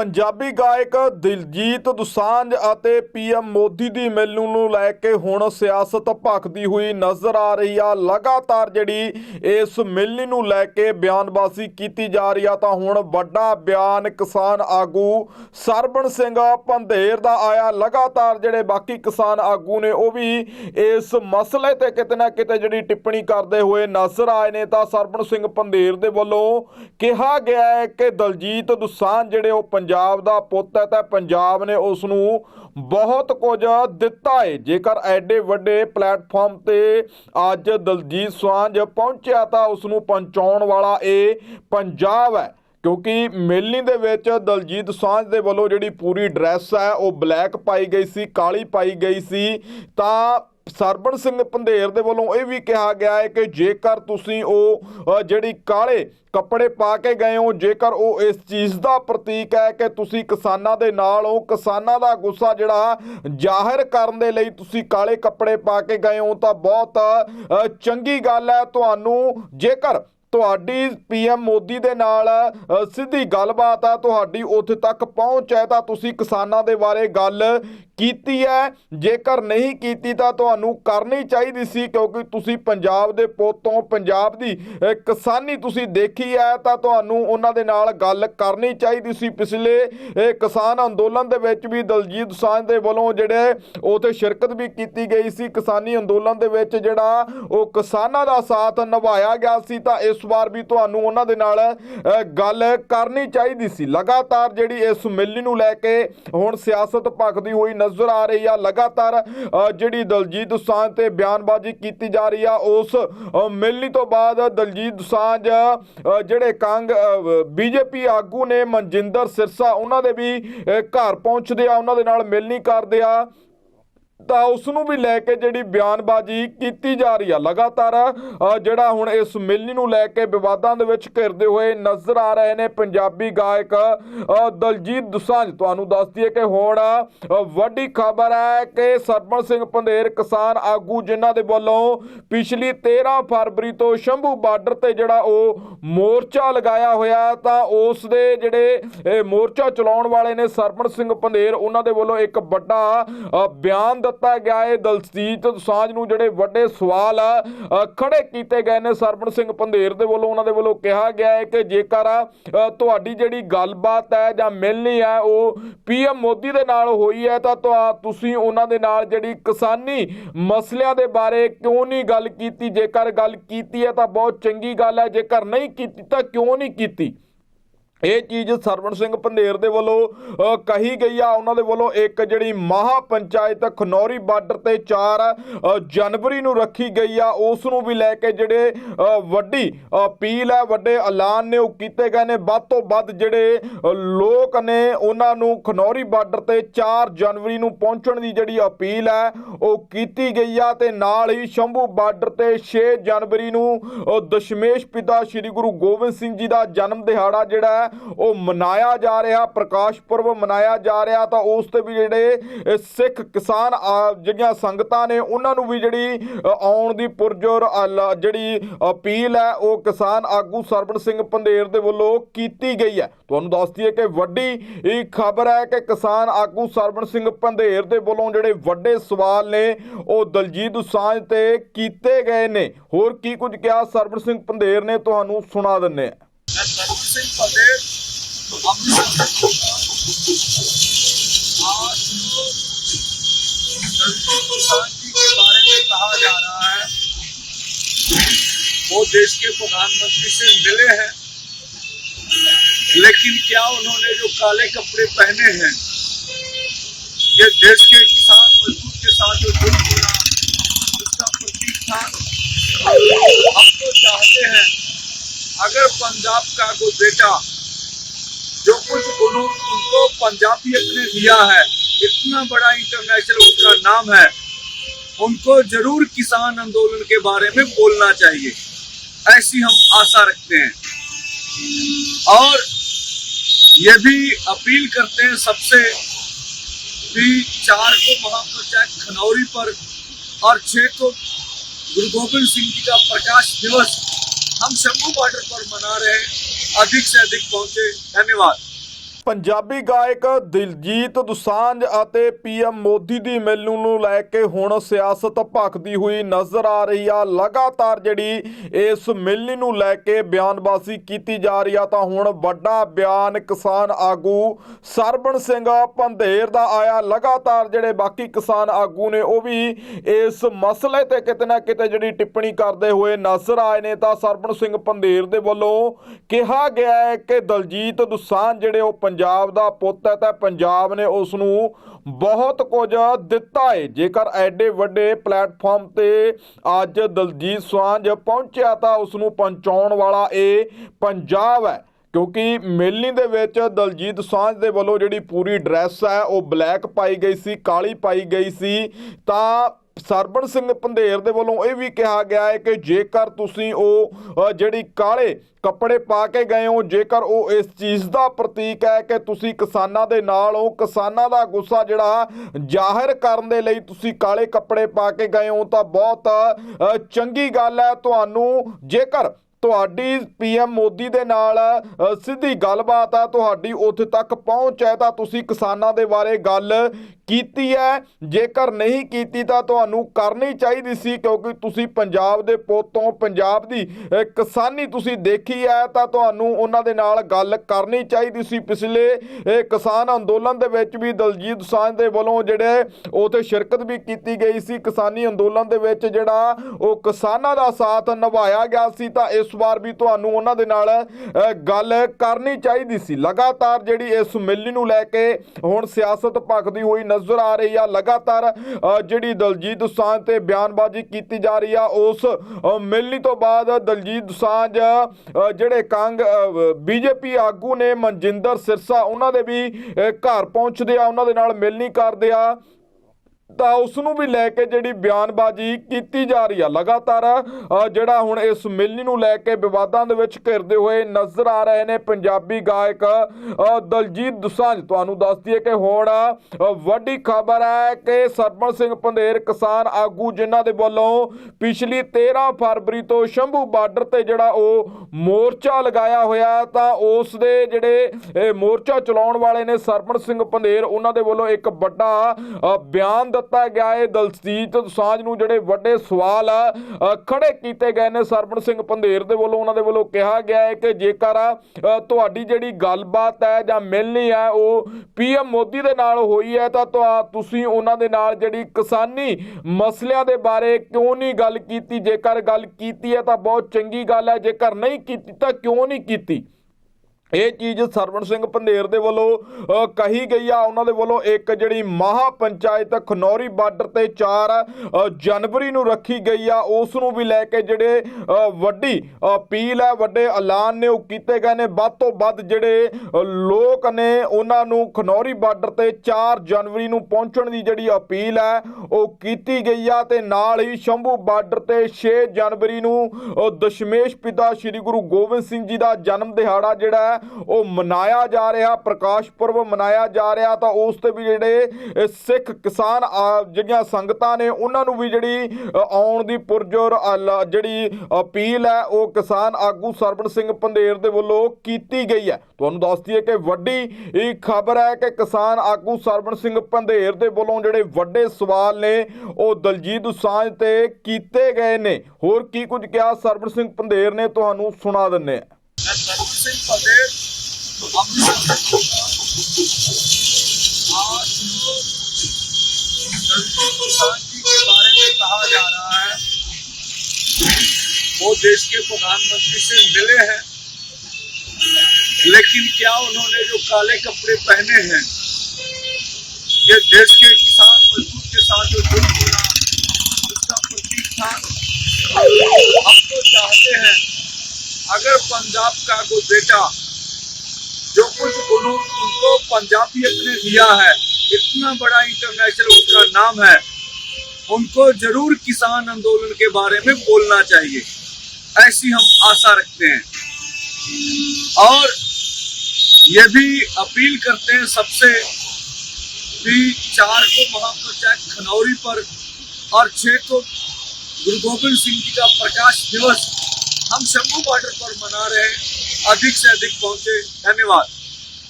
ਪੰਜਾਬੀ ਗਾਇਕ ਦਿਲਜੀਤ ਦੁਸਾਂਝ ਅਤੇ ਪੀਐਮ ਮੋਦੀ ਦੀ ਮਿਲਣ ਨੂੰ ਲੈ ਕੇ ਹੁਣ ਸਿਆਸਤ ਭਖਦੀ ਹੋਈ ਨਜ਼ਰ ਆ ਰਹੀ ਆ। ਲਗਾਤਾਰ ਜਿਹੜੀ ਇਸ ਮਿਲਣੀ ਨੂੰ ਲੈ ਕੇ ਬਿਆਨਬਾਜ਼ੀ ਕੀਤੀ ਜਾ ਰਹੀ ਆ, ਤਾਂ ਹੁਣ ਵੱਡਾ ਬਿਆਨ ਕਿਸਾਨ ਆਗੂ ਸਰਬਣ ਸਿੰਘ ਪੰਧੇਰ ਦਾ ਆਇਆ। ਲਗਾਤਾਰ ਜਿਹੜੇ ਬਾਕੀ ਕਿਸਾਨ ਆਗੂ ਨੇ, ਉਹ ਵੀ ਇਸ ਮਸਲੇ ਤੇ ਕਿਤੇ ਨਾ ਕਿਤੇ ਜਿਹੜੀ ਟਿੱਪਣੀ ਕਰਦੇ ਹੋਏ ਨਜ਼ਰ ਆਏ ਨੇ, ਤਾਂ ਸਰਬਣ ਸਿੰਘ ਪੰਧੇਰ ਦੇ ਵੱਲੋਂ ਕਿਹਾ ਗਿਆ ਹੈ ਕਿ ਦਲਜੀਤ ਦੁਸਾਂਝ ਜਿਹੜੇ ਉਹ ਪੰਜਾਬ ਦਾ ਪੁੱਤ ਹੈ ਤਾਂ ਪੰਜਾਬ ਨੇ ਉਸ ਨੂੰ ਬਹੁਤ ਕੁਝ ਦਿੱਤਾ ਹੈ ਜੇਕਰ ਐਡੇ ਵੱਡੇ ਪਲੇਟਫਾਰਮ ਤੇ ਅੱਜ ਦਲਜੀਤ ਦੁਸਾਂਝ ਪਹੁੰਚਿਆ ਤਾਂ ਉਸ ਨੂੰ ਪਹੁੰਚਾਉਣ ਵਾਲਾ ਇਹ ਪੰਜਾਬ ਹੈ। ਕਿਉਂਕਿ ਮੇਲੀ ਦੇ ਵਿੱਚ ਦਲਜੀਤ ਸਾਂਝ ਦੇ ਵੱਲੋਂ ਜਿਹੜੀ ਪੂਰੀ ਡਰੈਸ ਹੈ, ਉਹ ਬਲੈਕ ਪਾਈ ਗਈ ਸੀ, ਕਾਲੀ ਪਾਈ ਗਈ ਸੀ। ਤਾਂ ਸਰਬਣ ਸਿੰਘ ਪੰਧੇਰ ਦੇ ਵੱਲੋਂ ਇਹ ਵੀ ਕਿਹਾ ਗਿਆ ਹੈ ਕਿ ਜੇਕਰ ਤੁਸੀਂ ਉਹ ਜਿਹੜੀ ਕਾਲੇ ਕੱਪੜੇ ਪਾ ਕੇ ਗਏ ਹੋ, ਜੇਕਰ ਉਹ ਇਸ ਚੀਜ਼ ਦਾ ਪ੍ਰਤੀਕ ਹੈ ਕਿ ਤੁਸੀਂ ਕਿਸਾਨਾਂ ਦੇ ਨਾਲ ਹੋ, ਕਿਸਾਨਾਂ ਦਾ ਗੁੱਸਾ ਜਿਹੜਾ ਜ਼ਾਹਿਰ ਕਰਨ ਦੇ ਲਈ ਤੁਸੀਂ ਕਾਲੇ ਕੱਪੜੇ ਪਾ ਕੇ ਗਏ ਹੋ, ਤਾਂ ਬਹੁਤ ਚੰਗੀ ਗੱਲ ਹੈ। ਤੁਹਾਨੂੰ ਜੇਕਰ ਤੁਹਾਡੀ ਪੀਐਮ ਮੋਦੀ ਦੇ ਨਾਲ ਸਿੱਧੀ ਗੱਲਬਾਤ ਆ, ਤੁਹਾਡੀ ਉੱਥੇ ਤੱਕ ਪਹੁੰਚ ਹੈ ਤਾਂ ਤੁਸੀਂ ਕਿਸਾਨਾਂ ਦੇ ਬਾਰੇ ਗੱਲ ਕੀਤੀ ਹੈ। ਜੇਕਰ ਨਹੀਂ ਕੀਤੀ ਤਾਂ ਤੁਹਾਨੂੰ ਕਰਨੀ ਚਾਹੀਦੀ ਸੀ, ਕਿਉਂਕਿ ਤੁਸੀਂ ਪੰਜਾਬ ਦੇ ਪੁੱਤੋਂ, ਪੰਜਾਬ ਦੀ ਕਿਸਾਨੀ ਤੁਸੀਂ ਦੇਖੀ ਹੈ ਤਾਂ ਤੁਹਾਨੂੰ ਉਹਨਾਂ ਦੇ ਨਾਲ ਗੱਲ ਕਰਨੀ ਚਾਹੀਦੀ ਸੀ। ਪਿਛਲੇ ਕਿਸਾਨ ਅੰਦੋਲਨ ਦੇ ਵਿੱਚ ਵੀ ਦਲਜੀਤ ਸਾਂਝ ਦੇ ਵੱਲੋਂ ਜਿਹੜੇ ਉਥੇ ਸ਼ਿਰਕਤ ਵੀ ਕੀਤੀ ਗਈ ਸੀ। ਕਿਸਾਨੀ ਅੰਦੋਲਨ ਦੇ ਵਿੱਚ ਜਿਹੜਾ ਉਹ ਕਿਸਾਨਾਂ ਦਾ ਸਾਥ ਨਿਭਾਇਆ ਗਿਆ ਸੀ ਤਾਂ ਇਸ ਵਾਰ ਵੀ ਤੁਹਾਨੂੰ ਉਹਨਾਂ ਦੇ ਨਾਲ ਗੱਲ ਕਰਨੀ ਚਾਹੀਦੀ ਸੀ। ਲਗਾਤਾਰ ਜਿਹੜੀ ਇਸ ਮਿਲਣੀ ਨੂੰ ਲੈ ਕੇ ਹੁਣ ਸਿਆਸਤ ਭਖਦੀ ਹੋਈ ਨਜ਼ਰ ਆ ਰਹੀ ਆ। ਲਗਾਤਾਰ ਜਿਹੜੀ ਦਲਜੀਤ ਦੋਸਾਂਝ ਤੇ ਬਿਆਨਬਾਜ਼ੀ ਕੀਤੀ ਜਾ ਰਹੀ ਆ ਉਸ ਅ, ਮਿਲਣੀ ਤੋਂ ਬਾਅਦ ਦਲਜੀਤ ਦੋਸਾਂਝ ਅ, ਜਿਹੜੇ ਕੰਗ ਬੀਜੇਪੀ ਆਗੂ ਨੇ ਮਨਜਿੰਦਰ ਸਿਰਸਾ ਉਹਨਾਂ ਦੇ ਵੀ ਘਰ ਪਹੁੰਚਦੇ ਆ ਉਹਨਾਂ ਦੇ ਨਾਲ ਮਿਲਣੀ ਕਰਦੇ ਆ। ਤਾਂ ਉਸ ਨੂੰ ਵੀ ਲੈ ਕੇ ਜਿਹੜੀ ਬਿਆਨਬਾਜ਼ੀ ਕੀਤੀ ਜਾ ਰਹੀ ਆ। ਲਗਾਤਾਰ ਜਿਹੜਾ ਹੁਣ ਇਸ ਮਿਲਣੀ ਨੂੰ ਲੈ ਕੇ ਵਿਵਾਦਾਂ ਦੇ ਵਿੱਚ ਘਿਰਦੇ ਹੋਏ ਨਜ਼ਰ ਆ ਰਹੇ ਨੇ ਪੰਜਾਬੀ ਗਾਇਕ ਦਲਜੀਤ ਦੁਸਾਂਝ। ਤੁਹਾਨੂੰ ਦੱਸ ਦਈਏ ਕਿ ਹੁਣ ਵੱਡੀ ਖਬਰ ਹੈ ਕਿ ਸਰਬਣ ਸਿੰਘ ਪੰਧੇਰ ਕਿਸਾਨ ਆਗੂ ਜਿਨ੍ਹਾਂ ਦੇ ਵੱਲੋਂ ਪਿਛਲੀ 13 ਫਰਵਰੀ ਤੋਂ ਸ਼ੰਭੂ ਬਾਰਡਰ ਤੇ ਜਿਹੜਾ ਉਹ ਮੋਰਚਾ ਲਗਾਇਆ ਹੋਇਆ ਤਾਂ ਉਸ ਦੇ ਜਿਹੜੇ, ਇਹ ਮੋਰਚਾ ਚਲਾਉਣ ਵਾਲੇ ਨੇ ਸਰਬਣ ਸਿੰਘ ਪੰਧੇਰ, ਉਹਨਾਂ ਦੇ ਵੱਲੋਂ ਇੱਕ ਵੱਡਾ ਬਿਆਨ ਦਿੱਤਾ ਗਿਆ ਹੈ। ਦਲਜੀਤ ਦੋਸਾਂਝ ਨੂੰ ਜਿਹੜੇ ਵੱਡੇ ਸਵਾਲ ਖੜੇ ਕੀਤੇ ਗਏ ਨੇ। ਸਰਬਣ ਸਿੰਘ ਪੰਧੇਰ ਦੇ ਵੱਲੋਂ ਉਹਨਾਂ ਦੇ ਵੱਲੋਂ ਕਿਹਾ ਗਿਆ ਹੈ ਕਿ ਜੇਕਰ ਤੁਹਾਡੀ ਜਿਹੜੀ ਗੱਲਬਾਤ ਹੈ ਜਾਂ ਮਿਲਣੀ ਹੈ, ਉਹ ਪੀਐਮ ਮੋਦੀ ਦੇ ਨਾਲ ਹੋਈ ਹੈ, ਤਾਂ ਤੁਹਾ- ਤੁਸੀਂ ਉਹਨਾਂ ਦੇ ਨਾਲ ਜਿਹੜੀ ਕਿਸਾਨੀ ਮਸਲਿਆਂ ਦੇ ਬਾਰੇ ਕਿਉਂ ਨਹੀਂ ਗੱਲ ਕੀਤੀ? ਜੇਕਰ ਗੱਲ ਕੀਤੀ ਹੈ ਤਾਂ ਬਹੁਤ ਚੰਗੀ ਗੱਲ ਹੈ। ਜੇਕਰ ਨਹੀਂ ਕੀਤੀ ਤਾਂ ਕਿਉਂ ਨਹੀਂ ਕੀਤੀ? ਇਹ ਚੀਜ਼ ਸਰਵਣ ਸਿੰਘ ਪੰਧੇਰ ਦੇ ਵੱਲੋਂ ਕਹੀ ਗਈ ਆ। ਉਹਨਾਂ ਦੇ ਵੱਲੋਂ ਇੱਕ ਜਿਹੜੀ ਮਹਾ ਪੰਚਾਇਤ ਖਨੌਰੀ ਬਾਰਡਰ ਤੇ 4 ਜਨਵਰੀ ਨੂੰ ਰੱਖੀ ਗਈ ਆ। ਉਸ ਨੂੰ ਵੀ ਲੈ ਕੇ ਜਿਹੜੇ ਵੱਡੀ ਅਪੀਲ ਹੈ ਵੱਡੇ ਐਲਾਨ ਨੇ ਉਹ ਕੀਤੇ ਗਏ ਨੇ। ਵੱਧ ਤੋਂ ਵੱਧ ਜਿਹੜੇ ਲੋਕ ਨੇ ਉਹਨਾਂ ਨੂੰ ਖਨੌਰੀ ਬਾਰਡਰ ਤੇ 4 ਜਨਵਰੀ ਨੂੰ ਪਹੁੰਚਣ ਦੀ ਜਿਹੜੀ ਅਪੀਲ ਹੈ ਉਹ ਕੀਤੀ ਗਈ ਆ। ਤੇ ਨਾਲ ਹੀ ਸ਼ੰਭੂ ਬਾਰਡਰ ਤੇ 6 ਜਨਵਰੀ ਨੂੰ ਅ, ਦਸ਼ਮੇਸ਼ ਪਿਤਾ ਸ੍ਰੀ ਗੁਰੂ ਗੋਬਿੰਦ ਸਿੰਘ ਜੀ ਦਾ ਜਨਮ ਦਿਹਾੜਾ ਜਿਹੜਾ ਉਹ ਮਨਾਇਆ ਜਾ ਰਿਹਾ ਪ੍ਰਕਾਸ਼ ਪੁਰਬ ਮਨਾਇਆ ਜਾ ਰਿਹਾ ਤਾਂ ਉਸ ਤੇ ਵੀ ਜਿਹੜੇ ਸਿੱਖ ਕਿਸਾਨ ਆ, ਜਿਹੜੀਆਂ ਸੰਗਤਾਂ ਨੇ ਉਹਨਾਂ ਨੂੰ ਵੀ ਜਿਹੜੀ ਆਉਣ ਦੀ ਪੁਰਜੋਰ ਜਿਹੜੀ ਅਪੀਲ ਹੈ ਉਹ ਕਿਸਾਨ ਆਗੂ ਸਰਬਣ ਸਿੰਘ ਪੰਧੇਰ ਦੇ ਵੱਲੋਂ ਕੀਤੀ ਗਈ ਹੈ। ਤੁਹਾਨੂੰ ਦੱਸ ਦਈਏ ਕਿ ਵੱਡੀ ਇਹ ਖਬਰ ਹੈ ਕਿ ਕਿਸਾਨ ਆਗੂ ਸਰਬਣ ਸਿੰਘ ਪੰਧੇਰ ਦੇ ਵੱਲੋਂ ਜਿਹੜੇ ਵੱਡੇ ਸਵਾਲ ਨੇ ਉਹ ਦਲਜੀਤ ਦੋਸਾਂਝ ਤੇ ਕੀਤੇ ਗਏ ਨੇ। ਹੋਰ ਕੀ ਕੁਝ ਕਿਹਾ ਸਰਬਣ ਸਿੰਘ ਪੰਧੇਰ ਨੇ ਤੁਹਾਨੂੰ ਸੁਣਾ ਦਿੰਨੇ ਆ कहा जा रहा है वो देश के प्रधानमंत्री से मिले हैं लेकिन क्या उन्होंने जो काले कपड़े पहने हैं, ये देश के किसान मजदूर के साथ जो जुर्म उसका प्रतीक था, हम तो चाहते हैं अगर पंजाब का कोई बेटा, जो कुछ उनको पंजाबियत ने दिया है, इतना बड़ा इंटरनेशनल उसका नाम है, उनको ज़रूर किसान आंदोलन के बारे में बोलना चाहिए। ऐसी हम आशा रखते हैं। और ये भी अपील करते हैं सबसे कि चार को महापंचायत खनौरी पर और छह को गुरु गोविंद सिंह जी का प्रकाश दिवस हम शंभू बॉर्डर पर मना रहे हैं अधिक से अधिक पहुंचे धन्यवाद ਪੰਜਾਬੀ ਗਾਇਕ ਦਿਲਜੀਤ ਦੁਸਾਂਝ ਅਤੇ ਪੀਐਮ ਮੋਦੀ ਦੀ ਮਿਲਣ ਨੂੰ ਲੈ ਕੇ ਹੁਣ ਸਿਆਸਤ ਭਖਦੀ ਹੋਈ ਨਜ਼ਰ ਆ ਰਹੀ ਆ। ਲਗਾਤਾਰ ਜਿਹੜੀ ਇਸ ਮਿਲਣੀ ਨੂੰ ਲੈ ਕੇ ਬਿਆਨਬਾਜ਼ੀ ਕੀਤੀ ਜਾ ਰਹੀ ਆ, ਤਾਂ ਹੁਣ ਵੱਡਾ ਬਿਆਨ ਕਿਸਾਨ ਆਗੂ ਸਰਬਣ ਸਿੰਘ ਪੰਧੇਰ ਦਾ ਆਇਆ। ਲਗਾਤਾਰ ਜਿਹੜੇ ਬਾਕੀ ਕਿਸਾਨ ਆਗੂ ਨੇ, ਉਹ ਵੀ ਇਸ ਮਸਲੇ ਤੇ ਕਿਤੇ ਨਾ ਕਿਤੇ ਜਿਹੜੀ ਟਿੱਪਣੀ ਕਰਦੇ ਹੋਏ ਨਜ਼ਰ ਆਏ ਨੇ, ਤਾਂ ਸਰਬਣ ਸਿੰਘ ਪੰਧੇਰ ਦੇ ਵੱਲੋਂ ਕਿਹਾ ਗਿਆ ਹੈ ਕਿ ਦਲਜੀਤ ਦੁਸਾਂਝ ਜਿਹੜੇ ਉਹ ਪੰਜਾਬ ਦਾ ਪੁੱਤ ਹੈ ਤਾਂ ਪੰਜਾਬ ਨੇ ਉਸ ਨੂੰ ਬਹੁਤ ਕੁਝ ਦਿੱਤਾ ਹੈ ਜੇਕਰ ਐਡੇ ਵੱਡੇ ਪਲੇਟਫਾਰਮ ਤੇ ਅੱਜ ਦਲਜੀਤ ਦੁਸਾਂਝ ਪਹੁੰਚਿਆ ਤਾਂ ਉਸ ਨੂੰ ਪਹੁੰਚਾਉਣ ਵਾਲਾ ਇਹ ਪੰਜਾਬ ਹੈ। ਕਿਉਂਕਿ ਮੇਲੀ ਦੇ ਵਿੱਚ ਦਲਜੀਤ ਸਾਂਝ ਦੇ ਵੱਲੋਂ ਜਿਹੜੀ ਪੂਰੀ ਡਰੈਸ ਹੈ, ਉਹ ਬਲੈਕ ਪਾਈ ਗਈ ਸੀ, ਕਾਲੀ ਪਾਈ ਗਈ ਸੀ। ਤਾਂ ਸਰਬਣ ਸਿੰਘ ਪੰਧੇਰ ਦੇ ਵੱਲੋਂ ਇਹ ਵੀ ਕਿਹਾ ਗਿਆ ਹੈ ਕਿ ਜੇਕਰ ਤੁਸੀਂ ਉਹ ਜਿਹੜੀ ਕਾਲੇ ਕੱਪੜੇ ਪਾ ਕੇ ਗਏ ਹੋ, ਜੇਕਰ ਉਹ ਇਸ ਚੀਜ਼ ਦਾ ਪ੍ਰਤੀਕ ਹੈ ਕਿ ਤੁਸੀਂ ਕਿਸਾਨਾਂ ਦੇ ਨਾਲ ਹੋ, ਕਿਸਾਨਾਂ ਦਾ ਗੁੱਸਾ ਜਿਹੜਾ ਜ਼ਾਹਿਰ ਕਰਨ ਦੇ ਲਈ ਤੁਸੀਂ ਕਾਲੇ ਕੱਪੜੇ ਪਾ ਕੇ ਗਏ ਹੋ, ਤਾਂ ਬਹੁਤ ਚੰਗੀ ਗੱਲ ਹੈ। ਤੁਹਾਨੂੰ ਜੇਕਰ ਤੁਹਾਡੀ ਪੀਐਮ ਮੋਦੀ ਦੇ ਨਾਲ ਸਿੱਧੀ ਗੱਲਬਾਤ ਆ, ਤੁਹਾਡੀ ਉੱਥੇ ਤੱਕ ਪਹੁੰਚ ਹੈ, ਤਾਂ ਤੁਸੀਂ ਕਿਸਾਨਾਂ ਦੇ ਬਾਰੇ ਗੱਲ ਕੀਤੀ ਹੈ। ਜੇਕਰ ਨਹੀਂ ਕੀਤੀ ਤਾਂ ਤੁਹਾਨੂੰ ਕਰਨੀ ਚਾਹੀਦੀ ਸੀ, ਕਿਉਂਕਿ ਤੁਸੀਂ ਪੰਜਾਬ ਦੇ ਪੁੱਤੋਂ, ਪੰਜਾਬ ਦੀ ਕਿਸਾਨੀ ਤੁਸੀਂ ਦੇਖੀ ਹੈ, ਤਾਂ ਤੁਹਾਨੂੰ ਉਹਨਾਂ ਦੇ ਨਾਲ ਗੱਲ ਕਰਨੀ ਚਾਹੀਦੀ ਸੀ। ਪਿਛਲੇ ਕਿਸਾਨ ਅੰਦੋਲਨ ਦੇ ਵਿੱਚ ਵੀ ਦਲਜੀਤ ਸਾਂਝ ਦੇ ਵੱਲੋਂ ਜਿਹੜੇ ਉਥੇ ਸ਼ਿਰਕਤ ਵੀ ਕੀਤੀ ਗਈ ਸੀ। ਕਿਸਾਨੀ ਅੰਦੋਲਨ ਦੇ ਵਿੱਚ ਜਿਹੜਾ, ਉਹ ਕਿਸਾਨਾਂ ਦਾ ਸਾਥ ਨਿਭਾਇਆ ਗਿਆ ਸੀ, ਤਾਂ ਇਸ ਵਾਰ ਵੀ ਤੁਹਾਨੂੰ ਉਹਨਾਂ ਦੇ ਨਾਲ ਗੱਲ ਕਰਨੀ ਚਾਹੀਦੀ ਸੀ। ਲਗਾਤਾਰ ਜਿਹੜੀ ਇਸ ਮਿੱਲੀ ਨੂੰ ਲੈ ਕੇ ਹੁਣ ਸਿਆਸਤ ਭਖਦੀ ਹੋਈ ਨਜ਼ਰ ਆ ਰਹੀ ਆ। ਲਗਾਤਾਰ ਜਿਹੜੀ ਦਲਜੀਤ ਦੋਸਾਂਝ ਤੇ ਬਿਆਨਬਾਜ਼ੀ ਕੀਤੀ ਜਾ ਰਹੀ ਆ ਉਸ ਮਿਲਣੀ ਤੋਂ ਬਾਅਦ ਦਲਜੀਤ ਦੋਸਾਂਝ ਅ, ਜਿਹੜੇ ਕੰਗ ਬੀਜੇਪੀ ਆਗੂ ਨੇ ਮਨਜਿੰਦਰ ਸਿਰਸਾ ਉਹਨਾਂ ਦੇ ਵੀ ਘਰ ਪਹੁੰਚਦੇ ਆ ਉਹਨਾਂ ਦੇ ਨਾਲ ਮਿਲਣੀ ਕਰਦੇ ਆ। ਤਾਂ ਉਸ ਨੂੰ ਵੀ ਲੈ ਕੇ ਜਿਹੜੀ ਬਿਆਨਬਾਜ਼ੀ ਕੀਤੀ ਜਾ ਰਹੀ ਆ। ਲਗਾਤਾਰ ਜਿਹੜਾ ਹੁਣ ਇਸ ਮਿਲਣੀ ਨੂੰ ਲੈ ਕੇ ਵਿਵਾਦਾਂ ਦੇ ਵਿੱਚ ਘਿਰਦੇ ਹੋਏ ਨਜ਼ਰ ਆ ਰਹੇ ਨੇ ਪੰਜਾਬੀ ਗਾਇਕ ਦਲਜੀਤ ਦੁਸਾਂਝ। ਤੁਹਾਨੂੰ ਦੱਸ ਦਈਏ ਕਿ ਹੁਣ ਵੱਡੀ ਖਬਰ ਹੈ ਕਿ ਸਰਬਣ ਸਿੰਘ ਪੰਧੇਰ ਕਿਸਾਨ ਆਗੂ ਜਿਨ੍ਹਾਂ ਦੇ ਵੱਲੋਂ ਪਿਛਲੀ 13 ਫਰਵਰੀ ਤੋਂ ਸ਼ੰਭੂ ਬਾਰਡਰ ਤੇ ਜਿਹੜਾ ਉਹ ਮੋਰਚਾ ਲਗਾਇਆ ਹੋਇਆ, ਤਾਂ ਉਸ ਦੇ ਜਿਹੜੇ, ਇਹ ਮੋਰਚਾ ਚਲਾਉਣ ਵਾਲੇ ਨੇ ਸਰਬਣ ਸਿੰਘ ਪੰਧੇਰ, ਉਹਨਾਂ ਦੇ ਵੱਲੋਂ ਇੱਕ ਵੱਡਾ ਬਿਆਨ ਦਿੱਤਾ ਗਿਆ ਹੈ। ਦਲਜੀਤ ਦੋਸਾਂਝ ਨੂੰ ਜਿਹੜੇ ਵੱਡੇ ਸਵਾਲ ਖੜੇ ਕੀਤੇ ਗਏ ਨੇ। ਸਰਬਣ ਸਿੰਘ ਪੰਧੇਰ ਦੇ ਵੱਲੋਂ ਉਹਨਾਂ ਦੇ ਵੱਲੋਂ ਕਿਹਾ ਗਿਆ ਹੈ ਕਿ ਜੇਕਰ ਤੁਹਾਡੀ ਜਿਹੜੀ ਗੱਲਬਾਤ ਹੈ ਜਾਂ ਮਿਲਣੀ ਹੈ, ਉਹ ਪੀਐਮ ਮੋਦੀ ਦੇ ਨਾਲ ਹੋਈ ਹੈ, ਤਾਂ ਤੁਸੀਂ ਉਹਨਾਂ ਦੇ ਨਾਲ ਜਿਹੜੀ ਕਿਸਾਨੀ ਮਸਲਿਆਂ ਦੇ ਬਾਰੇ ਕਿਉਂ ਨਹੀਂ ਗੱਲ ਕੀਤੀ? ਜੇਕਰ ਗੱਲ ਕੀਤੀ ਹੈ ਤਾਂ ਬਹੁਤ ਚੰਗੀ ਗੱਲ ਹੈ। ਜੇਕਰ ਨਹੀਂ ਕੀਤੀ ਤਾਂ ਕਿਉਂ ਨਹੀਂ ਕੀਤੀ? ਇਹ ਚੀਜ਼ ਸਰਵਣ ਸਿੰਘ ਪੰਧੇਰ ਦੇ ਵੱਲੋਂ ਕਹੀ ਗਈ ਆ। ਉਹਨਾਂ ਦੇ ਵੱਲੋਂ ਇੱਕ ਜਿਹੜੀ ਮਹਾ ਪੰਚਾਇਤ ਖਨੌਰੀ ਬਾਰਡਰ ਤੇ 4 ਜਨਵਰੀ ਨੂੰ ਰੱਖੀ ਗਈ ਆ। ਉਸ ਨੂੰ ਵੀ ਲੈ ਕੇ ਜਿਹੜੇ ਵੱਡੀ ਅਪੀਲ ਹੈ ਵੱਡੇ ਐਲਾਨ ਨੇ ਉਹ ਕੀਤੇ ਗਏ ਨੇ। ਵੱਧ ਤੋਂ ਵੱਧ ਜਿਹੜੇ ਲੋਕ ਨੇ ਉਹਨਾਂ ਨੂੰ ਖਨੌਰੀ ਬਾਰਡਰ ਤੇ 4 ਜਨਵਰੀ ਨੂੰ ਪਹੁੰਚਣ ਦੀ ਜਿਹੜੀ ਅਪੀਲ ਹੈ ਉਹ ਕੀਤੀ ਗਈ ਆ। ਤੇ ਨਾਲ ਹੀ ਸ਼ੰਭੂ ਬਾਰਡਰ ਤੇ 6 ਜਨਵਰੀ ਨੂੰ ਅ, ਦਸ਼ਮੇਸ਼ ਪਿਤਾ ਸ੍ਰੀ ਗੁਰੂ ਗੋਬਿੰਦ ਸਿੰਘ ਜੀ ਦਾ ਜਨਮ ਦਿਹਾੜਾ ਜਿਹੜਾ ਉਹ ਮਨਾਇਆ ਜਾ ਰਿਹਾ, ਪ੍ਰਕਾਸ਼ ਪੁਰਬ ਮਨਾਇਆ ਜਾ ਰਿਹਾ, ਤਾਂ ਉਸ ਤੇ ਵੀ ਜਿਹੜੇ ਸਿੱਖ ਕਿਸਾਨ ਜਿਹੜੀਆਂ ਸੰਗਤਾਂ ਨੇ, ਉਹਨਾਂ ਨੂੰ ਵੀ ਜਿਹੜੀ ਆਉਣ ਦੀ ਪੁਰਜੋਰ ਜਿਹੜੀ ਅਪੀਲ ਹੈ, ਉਹ ਕਿਸਾਨ ਆਗੂ ਸਰਬਣ ਸਿੰਘ ਪੰਦੇਰ ਦੇ ਵੱਲੋਂ ਕੀਤੀ ਗਈ ਹੈ। ਤੁਹਾਨੂੰ ਦੱਸਦੀ ਹੈ ਕਿ ਵੱਡੀ ਇਹ ਖਬਰ ਹੈ ਕਿ ਕਿਸਾਨ ਆਗੂ ਸਰਬਣ ਸਿੰਘ ਪੰਦੇਰ ਦੇ ਵੱਲੋਂ ਜਿਹੜੇ ਵੱਡੇ ਸਵਾਲ ਨੇ, ਉਹ ਦਲਜੀਤ ਉਸਾਂਝ ਤੇ ਕੀਤੇ ਗਏ ਨੇ। ਹੋਰ ਕੀ ਕੁਝ ਕਿਹਾ ਸਰਬਣ ਸਿੰਘ ਪੰਦੇਰ ਨੇ, ਤੁਹਾਨੂੰ ਸੁਣਾ ਦਿੰਨੇ सिंह पटेल के बारे में कहा जा रहा है, वो देश के प्रधानमंत्री से मिले हैं, लेकिन क्या उन्होंने जो काले कपड़े पहने हैं, ये देश के किसान मजदूर के साथ जो जुल्म हो उसका प्रतीक था, हम तो चाहते हैं अगर पंजाब का कोई बेटा जो कुछ उनको पंजाबियत ने दिया है, इतना बड़ा इंटरनेशनल उसका नाम है, उनको ज़रूर किसान आंदोलन के बारे में बोलना चाहिए। ऐसी हम आशा रखते हैं। और ये भी अपील करते हैं सबसे कि चार को महापंचायत खनौरी पर और छह को गुरु गोविंद सिंह जी का प्रकाश दिवस हम शंभू बॉर्डर पर मना रहे हैं अधिक से अधिक पहुंचे धन्यवाद